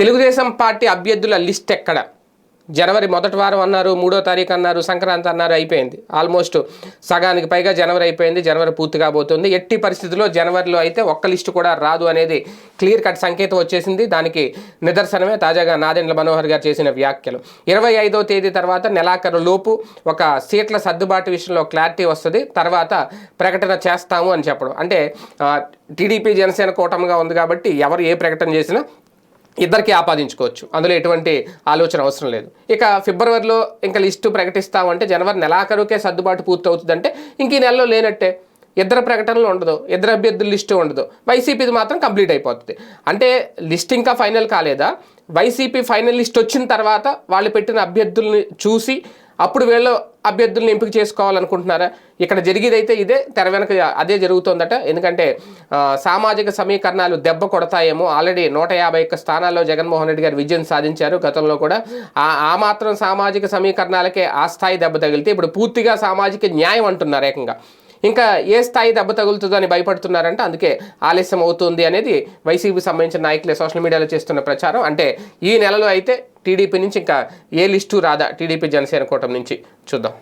Telugu Desam party అభ్యర్థుల list ఎక్కడ? జనవరి మొదటి వారం అన్నారు మూడో తారీఖు అన్నారు సంక్రాంతి అన్నారు అయిపోయింది. ఆల్మోస్ట్ సగానికి పైగా జనవరి అయిపోయింది జనవరి పూర్తి కాబోతుంది. ఎట్టి పరిస్థితుల్లో జనవరిలో అయితే ఒక్క లిస్టు కూడా రాదు అనేది క్లియర్ కట్ సంకేతం వచ్చేసింది. దానికి నిదర్శనమే తాజాగా నాదెండ్ల మనోహర్ గారు చేసిన వ్యాఖ్యలు. ఇరవై ఐదో తేదీ తర్వాత నెలాఖరు లోపు ఒక సీట్ల సర్దుబాటు విషయంలో క్లారిటీ వస్తుంది. తర్వాత ప్రకటన చేస్తాము అని చెప్పడం. అంటే టీడీపీ జనసేన కూటమిగా ఉంది కాబట్టి ఎవరు ఏ ప్రకటన చేసినా ఇద్దరికి ఆపాదించుకోవచ్చు. అందులో ఎటువంటి ఆలోచన అవసరం లేదు. ఇక ఫిబ్రవరిలో ఇంకా లిస్టు ప్రకటిస్తామంటే జనవరి నెలాఖరుకే సర్దుబాటు పూర్తవుతుందంటే ఇంక ఈ నెలలో లేనట్టే. ఇద్దరు ప్రకటనలు ఉండదు. ఇద్దరు అభ్యర్థుల లిస్టు ఉండదు. వైసీపీది మాత్రం కంప్లీట్ అయిపోతుంది. అంటే లిస్ట్ ఇంకా ఫైనల్ కాలేదా? వైసీపీ ఫైనల్ లిస్ట్ వచ్చిన తర్వాత వాళ్ళు పెట్టిన అభ్యర్థుల్ని చూసి అప్పుడు వీళ్ళు అభ్యర్థులను ఎంపిక చేసుకోవాలనుకుంటున్నారా? ఇక్కడ జరిగేదైతే ఇదే తెర వెనక అదే జరుగుతోందట. ఎందుకంటే సామాజిక సమీకరణాలు దెబ్బ కొడతాయేమో. ఆల్రెడీ నూట యాభై ఒక్క స్థానాల్లో జగన్మోహన్ రెడ్డి గారు విజయం సాధించారు గతంలో కూడా. ఆ ఆ మాత్రం సామాజిక సమీకరణాలకే ఆ స్థాయి దెబ్బ తగిలితే ఇప్పుడు పూర్తిగా సామాజిక న్యాయం అంటున్నారు ఏకంగా. ఇంకా ఏ స్థాయి దెబ్బ తగులుతుందో అని భయపడుతున్నారంటే అందుకే ఆలస్యం అవుతుంది అనేది వైసీపీ సంబంధించిన నాయకులే సోషల్ మీడియాలో చేస్తున్న ప్రచారం. అంటే ఈ నెలలో అయితే టీడీపీ నుంచి ఇంకా ఏ లిస్టు రాదా టీడీపీ జనసేన కూటమి నుంచి? చూద్దాం.